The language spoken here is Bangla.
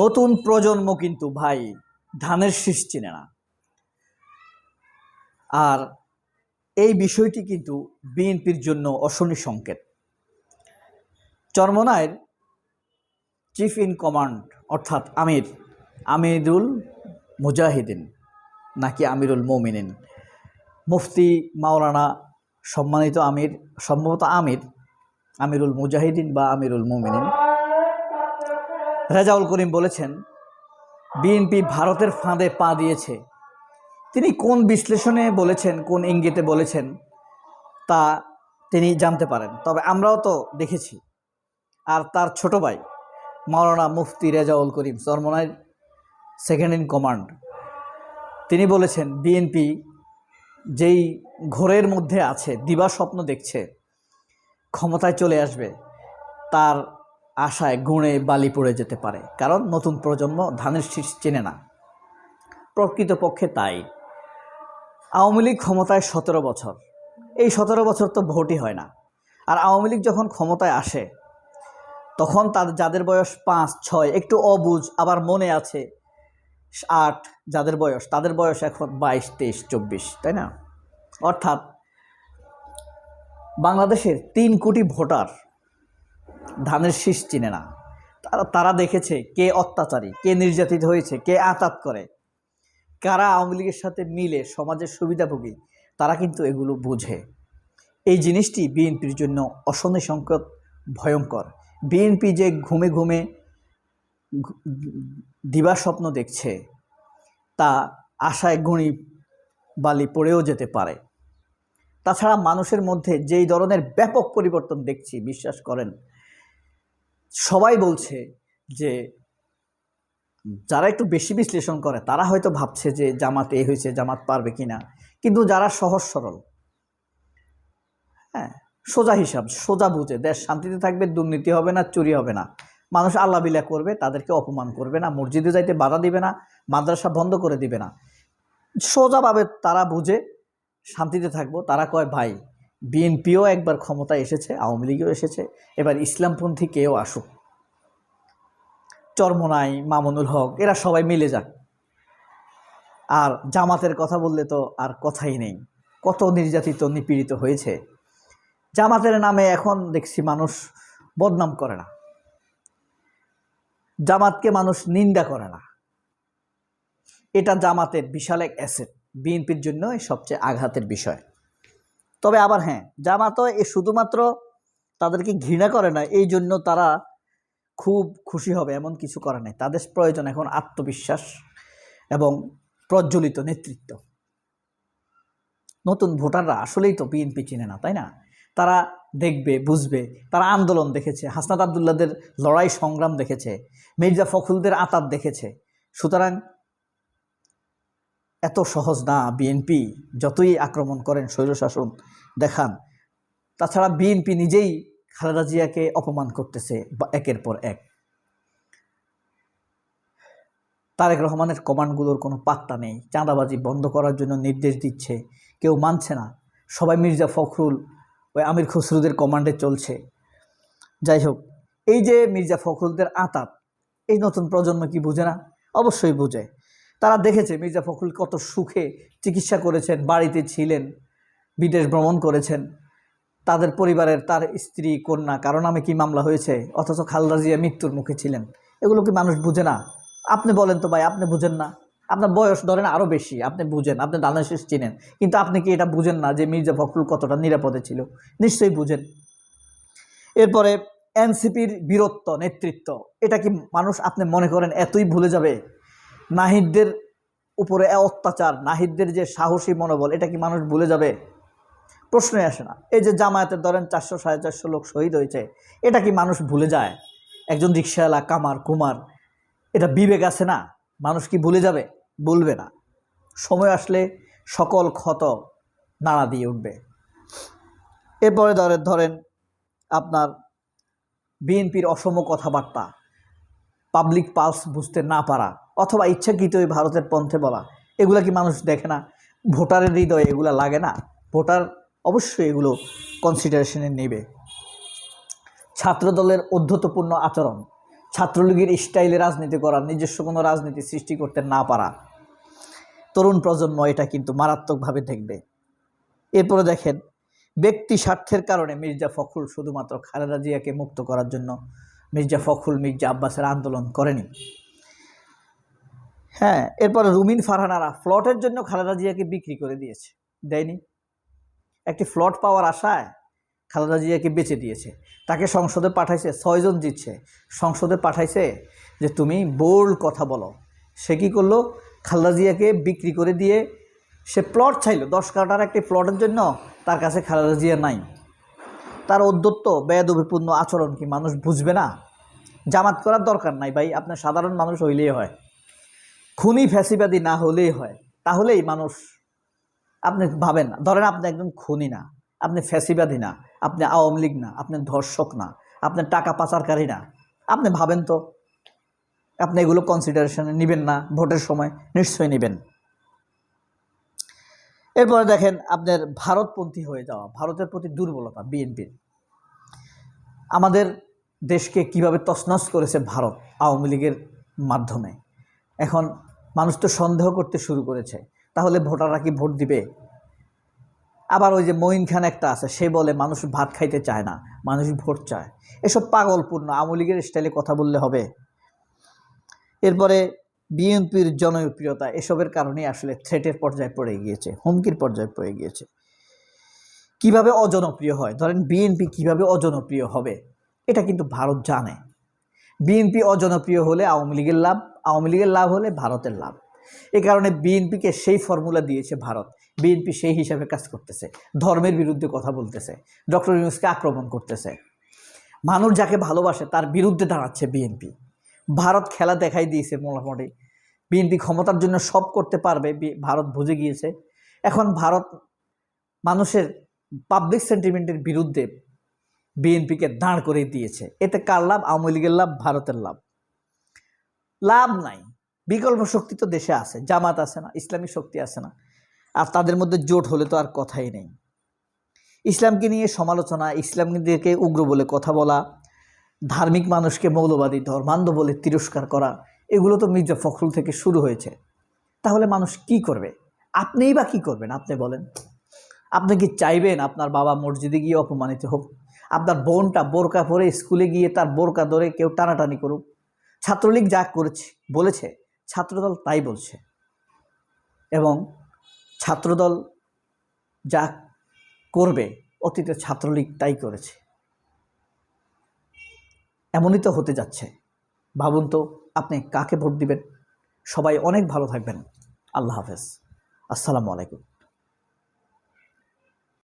নতুন প্রজন্ম কিন্তু ভাই ধানের শীষ চিনে না। আর এই বিষয়টি কিন্তু বিএনপির জন্য অশনি সংকেত। চরমনায়ের চিফ ইন কমান্ড অর্থাৎ আমির, আমিরুল মুজাহিদিন নাকি আমিরুল মৌমিনিন, মুফতি মাওলানা সম্মানিত আমির, সম্ভবত আমির, আমিরুল মুজাহিদিন বা আমিরুল মৌমিনিন রেজাউল করিম বলেছেন, বিএনপি ভারতের ফাঁদে পা দিয়েছে। তিনি কোন বিশ্লেষণে বলেছেন, কোন ইঙ্গিতে বলেছেন, তা তিনি জানতে পারেন। তবে আমরাও তো দেখেছি। আর তার ছোট ভাই, Maulana Mufti Rezaul Karim Charmonai second in command তিনি বলেছেন, বিএনপি যেই ঘোরের মধ্যে আছে, দিবা স্বপ্ন দেখছে, ক্ষমতায় চলে আসবে, তার আশায় গুণে বালি পড়ে যেতে পারে, কারণ নতুন প্রজন্ম ধানের শীষ চেনে না। প্রকৃতপক্ষে তাই। আওয়ামী লীগ ক্ষমতায় সতেরো বছর। এই সতেরো বছর তো ভোটই হয় না। আর আওয়ামী লীগ যখন ক্ষমতায় আসে, তখন তাদের যাদের বয়স পাঁচ, ছয়, একটু অবুঝ আবার মনে আছে আট যাদের বয়স, তাদের বয়স এখন বাইশ, তেইশ, চব্বিশ, তাই না? অর্থাৎ বাংলাদেশের তিন কোটি ভোটার ধানের শীষ চিনে না। তারা তারা দেখেছে কে অত্যাচারী, কে নির্যাতিত হয়েছে, কে আতাত করে। কারা আওয়ামী লীগের সাথে মিলে সমাজের সুবিধাভোগী, তারা কিন্তু এগুলো বুঝে। এই জিনিসটি বিএনপির জন্য অশনি সংকট ভয়ঙ্কর। বিএনপি যে ঘুমে ঘুমে ঘু- দিবা স্বপ্ন দেখছে, তা আশায় গুণী বালি পড়েও যেতে পারে। তাছাড়া মানুষের মধ্যে যেই ধরনের ব্যাপক পরিবর্তন দেখছি, বিশ্বাস করেন সবাই বলছে যে যারা একটু বেশি বিশ্লেষণ করে, তারা হয়তো ভাবছে যে জামাত এই হয়েছে, জামাত পারবে কিনা। কিন্তু যারা সহজ সরল হ্যাঁ সোজা হিসাব, সোজা বুঝে, দেশ শান্তিতে থাকবে, দুর্নীতি হবে না, চুরি হবে না। মানুষ আল্লাহ বিলা করবে, তাদেরকে অপমান করবে না, মসজিদে যাইতে বাধা দিবে না, মাদ্রাসা বন্ধ করে দিবে না। সোজাভাবে তারা বুঝে, শান্তিতে থাকব, তারা কয়, ভাই বিএনপিও একবার ক্ষমতায় এসেছে, আওয়ামী লীগও এসেছে, এবার ইসলামপন্থী কেউ আসুক। চরমনাই, মামুনুল হক, এরা সবাই মিলে যাক। আর জামাতের কথা বললে তো আর কথাই নেই। কত নির্যাতিত, নিপীড়িত হয়েছে। জামাতের নামে এখন দেখছি মানুষ বদনাম করে না। জামাতকে মানুষ নিন্দা করে না। এটা জামাতের বিশাল এক অ্যাসেট। বিএনপির জন্য সবচেয়ে আঘাতের বিষয়। তবে আবার হ্যাঁ জামাতও এ শুধুমাত্র তাদেরকে ঘৃণা করে না, এই জন্য তারা খুব খুশি হবে এমন কিছু করে নাই। তাদের প্রয়োজন এখন আত্মবিশ্বাস এবং প্রজ্বলিত নেতৃত্ব। নতুন ভোটাররা আসলেই তো বিএনপি চিনে না, তাই না? তারা দেখবে, বুঝবে, তারা আন্দোলন দেখেছে, হাসনাত আবদুল্লাদের লড়াই সংগ্রাম দেখেছে, মির্জা ফখরুলদের আতাত দেখেছে। সুতরাং এত সহজ না বিএনপি যতই আক্রমণ করেন স্বৈরশাসন, দেখান। তাছাড়া বিএনপি নিজেই খালেদা জিয়াকে অপমান করতেছে বা একের পর এক। তারেক রহমানের কমান্ডগুলোর কোনো পাত্তা নেই। চাঁদাবাজি বন্ধ করার জন্য নির্দেশ দিচ্ছে। কেউ মানছে না। সবাই মির্জা ফখরুল ওই আমির খসরুদের কমান্ডে চলছে। যাই হোক, এই যে মির্জা ফখরুলদের আতাত, এই নতুন প্রজন্ম কি বুঝে না? অবশ্যই বুঝে। তারা দেখেছে মির্জা ফখরুল কত সুখে চিকিৎসা করেছেন, বাড়িতে ছিলেন, বিদেশ ভ্রমণ করেছেন। তাদের পরিবারের তার স্ত্রী, কন্যা কারণ নামে কি মামলা হয়েছে? অথচ খালদা জিয়া মৃত্যুর মুখে ছিলেন। এগুলো কি মানুষ বুঝে না? আপনি বলেন তো ভাই, আপনি বুঝেন না। আপনার বয়স ধরেন আরও বেশি, আপনি বুঝেন, আপনি দানাশিস চিনেন। কিন্তু আপনি কি এটা বুঝেন না যে মির্জা ফখরুল কতটা নিরাপদে ছিল? নিশ্চয়ই বুঝেন। এরপরে এনসিপির বীরত্ব, নেতৃত্ব, এটা কি মানুষ আপনি মনে করেন এতই ভুলে যাবে? নাহিদদের উপরে অত্যাচার, নাহিদদের যে সাহসী মনোবল, এটা কি মানুষ ভুলে যাবে? প্রশ্নই আসে না। এই যে জামায়াতের ধরেন চারশো সাড়ে চারশো লোক শহীদ হয়েছে, এটা কি মানুষ ভুলে যায়? একজন রিক্সাওয়ালা কামার, কুমার, এটা বিবেক আছে না? মানুষ কি ভুলে যাবে? বলবে না। সময় আসলে সকল ক্ষত নাড়া দিয়ে উঠবে। এরপরে ধরেন ধরেন আপনার বিএনপির অসম কথাবার্তা পাবলিক পালস বুঝতে না পারা অথবা ইচ্ছাকৃত ওই ভারতের পন্থে বলা। এগুলা কি মানুষ দেখে না? ভোটারের হৃদয়ে এগুলা লাগে না? ভোটার অবশ্যই এগুলো কনসিডারেশনে নেবে। ছাত্রদলের অধ্যতপূর্ণ আচরণ। ছাত্রলীগের স্টাইলে রাজনীতি করা নিজস্ব কোনো রাজনীতি সৃষ্টি করতে না পারা। তরুণ প্রজন্ম এটা কিন্তু মারাত্মকভাবে দেখবে। এরপরে দেখেন, ব্যক্তি স্বার্থের কারণে মির্জা ফখরুল শুধুমাত্র খালেদা জিয়াকে মুক্ত করার জন্য মির্জা ফখরুল মির্জা আব্বাসের আন্দোলন করেনি। হ্যাঁ এরপর রুমিন ফারহানারা ফ্লটের জন্য খালেদা জিয়াকে বিক্রি করে দিয়েছে, দেয়নি। একটি ফ্লট পাওয়ার আশায় খালেদা জিয়াকে বেচে দিয়েছে। তাকে সংসদে পাঠাইছে, ছয়জন জিতছে। সংসদে পাঠাইছে যে, তুমি বোল্ড কথা বলো। সে কী করল? খালেদা জিয়াকে বিক্রি করে দিয়ে সে প্লট চাইলো দশ কাটার একটি প্লটের জন্য তার কাছে খালেদা জিয়া নাই। তার অধ্যত্ত বেদবিপূর্ণ আচরণ কি মানুষ বুঝবে না? জামাত করার দরকার নাই ভাই। আপনার সাধারণ মানুষ হইলেই হয়। খুনি ফ্যাসিবাদী না হলেই হয়, তাহলেই মানুষ, আপনি ভাবেন না। ধরেন আপনি একজন খুনি না, আপনি ফ্যাসিবাদী না, আপনি আওয়ামী লীগ না, আপনি ধর্ষক না, আপনি টাকা পাচারকারী না, আপনি ভাবেন তো? আপনি এগুলো কনসিডারেশনে নেবেন না, ভোটের সময় নিশ্চয়ই নেবেন। এরপরে দেখেন আপনার ভারতপন্থী হয়ে যাওয়া, ভারতের প্রতি দুর্বলতা বিএনপির আমাদের দেশকে কীভাবে তছনছ করেছে ভারত আওয়ামী লীগের মাধ্যমে? এখন মানুষ তো সন্দেহ করতে শুরু করেছে। তাহলে ভোটাররা কি ভোট দিবে? আবার ওই যে মঈন খান একটা আছে, সে বলে মানুষ ভাত খাইতে চায় না, মানুষ ভোট চায়। এসব পাগলপূর্ণ, আওয়ামী লীগের স্টাইলে কথা বললে হবে। এরপরে বিএনপির জনপ্রিয়তা এসবের কারণেই আসলে থ্রেটের পর্যায়ে পড়ে গিয়েছে, হুমকির পর্যায়ে পড়ে গিয়েছে। কীভাবে অজনপ্রিয় হয়? ধরেন বিএনপি কীভাবে অজনপ্রিয় হবে? এটা কিন্তু ভারত জানে। বিএনপি অজনপ্রিয় হলে আওয়ামী লীগের লাভ আওয়ামী লীগের লাভ হলে ভারতের লাভ। এ কারণে বিএনপিকে সেই ফর্মুলা দিয়েছে ভারত। বিএনপি সেই হিসাবে কাজ করতেছে, ধর্মের বিরুদ্ধে কথা বলতেছে, ডক্টর ইউনুসকে আক্রমণ করতেছে। মানুষ যাকে ভালোবাসে তার বিরুদ্ধে দাঁড়াচ্ছে বিএনপি ভারত খেলা দেখাই দিয়েছে মোটামুটি বিএনপি ক্ষমতার জন্য সব করতে পারবে ভারত বুঝে গিয়েছে। এখন ভারত মানুষের পাবলিক সেন্টিমেন্টের বিরুদ্ধে বিএনপিকে দাঁড় করে দিয়েছে। এতে কার লাভ? আওয়ামী লীগের লাভ, ভারতের লাভ। লাভ নাই। বিকল্প শক্তি তো দেশে আছে, জামাত আছে না ইসলামিক শক্তি আছে না। আর তাদের মধ্যে জোট হলে তো আর কথাই নেই। ইসলামকে নিয়ে সমালোচনা, ইসলামীদেরকে উগ্র বলে কথা বলা, ধার্মিক মানুষকে মৌলবাদী, ধর্মান্ধ বলে তিরস্কার করা, এগুলো তো মির্জা ফখরুল থেকে শুরু হয়েছে। তাহলে মানুষ কি করবে? আপনিই বা কী করবেন, আপনি বলেন। আপনি কি চাইবেন আপনার বাবা মসজিদে গিয়ে অপমানিত হোক? আপনার বোনটা বোরকা পরে স্কুলে গিয়ে তার বোরকা ধরে কেউ টানাটানি করুক? ছাত্রলীগ যা করেছে, বলেছে, ছাত্রদল তাই বলছে। এবং ছাত্রদল যা করবে অতীতে ছাত্রলীগ তাই করেছে। এমনই তো হতে যাচ্ছে। ভাবুন তো, আপনি কাকে ভোট দিবেন? সবাই অনেক ভালো থাকবেন। আল্লাহ হাফেজ। আসসালামু আলাইকুম।